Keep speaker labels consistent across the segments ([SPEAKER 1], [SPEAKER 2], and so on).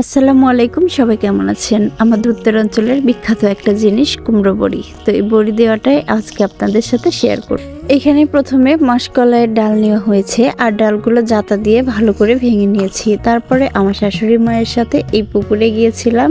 [SPEAKER 1] আসসালামু আলাইকুম, সবাই কেমন আছেন? আমাদের উত্তরাঞ্চলের বিখ্যাত একটা জিনিস, কুমড়ো বড়ি। তো এই বড়ি দেওয়াটাই আজকে আপনাদের সাথে শেয়ার করব। এখানে প্রথমে মাসকলাইয়ের ডাল নেওয়া হয়েছে, আর ডালগুলো জাতা দিয়ে ভালো করে ভেঙে নিয়েছি। তারপরে আমার শাশুড়ি মায়ের সাথে এই পুকুরে গিয়েছিলাম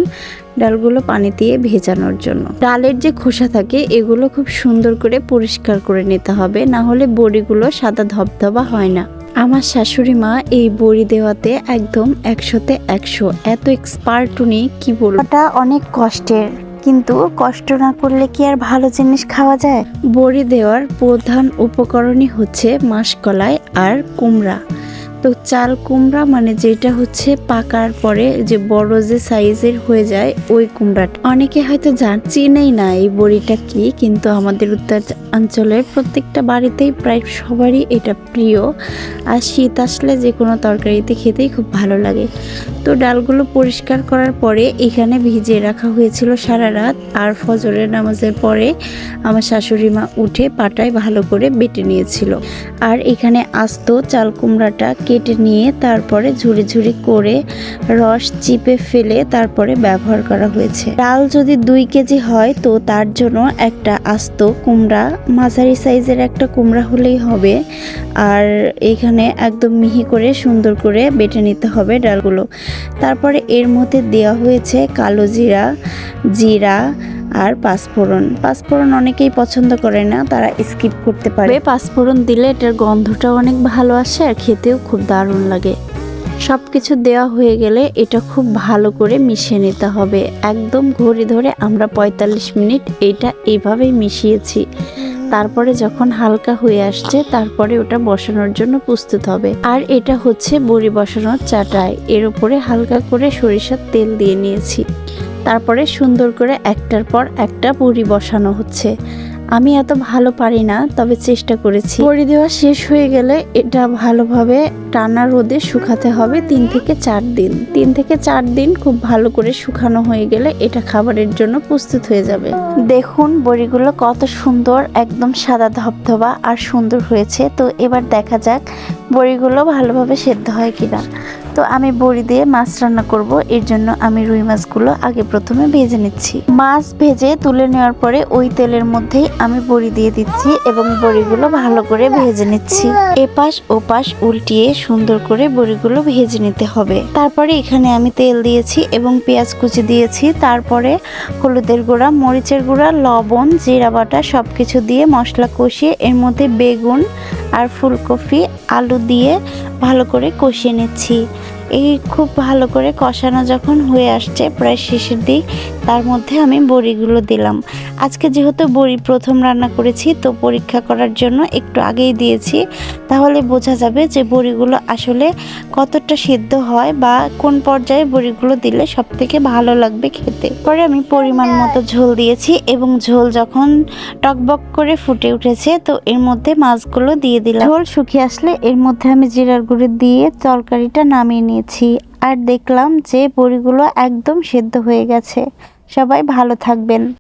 [SPEAKER 1] ডালগুলো পানি দিয়ে ভেজানোর জন্য। ডালের যে খোসা থাকে, এগুলো খুব সুন্দর করে পরিষ্কার করে নিতে হবে, না হলে বড়িগুলো সাদা ধবধবা হয় না। আমার শাশুড়ি মা এই বড়ি দেওয়াতে একদম একশোতে একশো। এত এক্সপার্ট উনি কি বলব?
[SPEAKER 2] ওটা অনেক কষ্টের কিন্তু কষ্ট না করলে কি আর ভালো জিনিস খাওয়া যায়?
[SPEAKER 1] বড়ি দেওয়ার প্রধান উপকরণই হচ্ছে মাসকলাই আর কুমড়া। তো চাল কুমড়া মানে যেটা হচ্ছে পাকার পরে যে বড় যে সাইজের হয়ে যায় ওই কুমড়াটা। অনেকে হয়তো জান, চিনেই না এই বড়িটা কি, কিন্তু আমাদের উত্তর অঞ্চলের প্রত্যেকটা বাড়িতেই প্রায় সবারই এটা প্রিয়। আর শীত আসলে যে কোনো তরকারিতে খেতেই খুব ভালো লাগে। তো ডালগুলো পরিষ্কার করার পরে এখানে ভিজিয়ে রাখা হয়েছিল সারা রাত। আর ফজরের নামাজের পরে আমার শাশুড়ি মা উঠে পাটায় ভালো করে বেটে নিয়েছিল। আর এখানে আস্ত চাল কুমড়াটা কেটে নিয়ে তারপরে ঝুড়ি ঝুড়ি করে রস চিপে ফেলে তারপরে ব্যবহার করা হয়েছে। ডাল যদি দুই কেজি হয় তো তার জন্য একটা আস্ত কুমড়া, মাঝারি সাইজের একটা কুমড়া হলেই হবে। আর এখানে একদম মিহি করে সুন্দর করে বেটে নিতে হবে ডালগুলো। তারপরে এর মধ্যে দেওয়া হয়েছে কালো জিরা জিরা আর পাঁচফোড়ন পাঁচফোড়ন অনেকেই পছন্দ করে না, তারা স্কিপ করতে পারে। পাঁচফোড়ন দিলে এটার গন্ধটা অনেক ভালো আসে আর খেতেও খুব দারুণ লাগে। সব কিছু দেওয়া হয়ে গেলে এটা খুব ভালো করে মিশিয়ে নিতে হবে। একদম ঘড়ি ধরে আমরা পঁয়তাল্লিশ মিনিট এটা এইভাবেই মিশিয়েছি। তারপরে যখন হালকা হয়ে আসছে, তারপরে ওটা বসানোর জন্য প্রস্তুত হবে। আর এটা হচ্ছে বড়ি বসানোর চাটাই এর উপরে হালকা করে সরিষার তেল দিয়ে নিয়েছি। তারপরে সুন্দর করে একটার পর একটা বড়ি বসানো হচ্ছে। আমি এত ভালো পারি না, তবে চেষ্টা করেছি। বড়ি দেওয়া শেষ হয়ে গেলে এটা ভালোভাবে টানা রোদে শুকাতে হবে তিন থেকে চার দিন। তিন থেকে চার দিন খুব ভালো করে শুকানো হয়ে গেলে এটা খাবারের জন্য প্রস্তুত হয়ে যাবে।
[SPEAKER 2] দেখুন, বড়িগুলো কত সুন্দর, একদম সাদা ধবধবা আর সুন্দর হয়েছে। তো এবার দেখা যাক বড়িগুলো ভালোভাবে সেদ্ধ হয় কিনা। তো আমি বড়ি দিয়ে মাছ রান্না করব, এর জন্য আমি রুই মাছগুলো আগে প্রথমে ভেজে নিচ্ছি। মাছ ভেজে তুলে নেওয়ার পরে ওই তেলের মধ্যেই আমি বড়ি দিয়ে দিচ্ছি এবং বড়িগুলো ভালো করে ভেজে নিচ্ছি। এপাশ ওপাশ উল্টিয়ে সুন্দর করে বড়িগুলো ভেজে নিতে হবে। তারপরে এখানে আমি তেল দিয়েছি এবং পেঁয়াজ কুচি দিয়েছি। তারপরে হলুদের গুঁড়া, মরিচের গুঁড়া, লবণ জিরা বাটা সব কিছু দিয়ে মশলা কষিয়ে এর মধ্যে বেগুন আর ফুলকপি আলু দিয়ে ভালো করে কষিয়ে নিচ্ছি। এই খুব ভালো করে কষানো যখন হয়ে আসছে প্রায় শেষের দিক, তার মধ্যে আমি বড়িগুলো দিলাম। আজকে যেহেতু বড়ি প্রথম রান্না করেছি, তো পরীক্ষা করার জন্য একটু আগেই দিয়েছি। তাহলে বোঝা যাবে যে বড়িগুলো আসলে কতটা সিদ্ধ হয় বা কোন পর্যায়ে বড়িগুলো দিলে সব থেকে ভালো লাগবে খেতে। পরে আমি পরিমাণ মতো ঝোল দিয়েছি এবং ঝোল যখন টকবক করে ফুটে উঠেছে, তো এর মধ্যে মাছগুলো দিয়ে দিলাম। ঝোল শুকিয়ে আসলে এর মধ্যে আমি জিরার গুঁড়ো দিয়ে তরকারিটা নামিয়ে নিয়েছি। আর দেখলাম যে বড়িগুলো একদম সেদ্ধ হয়ে গেছে। সবাই ভালো থাকবেন।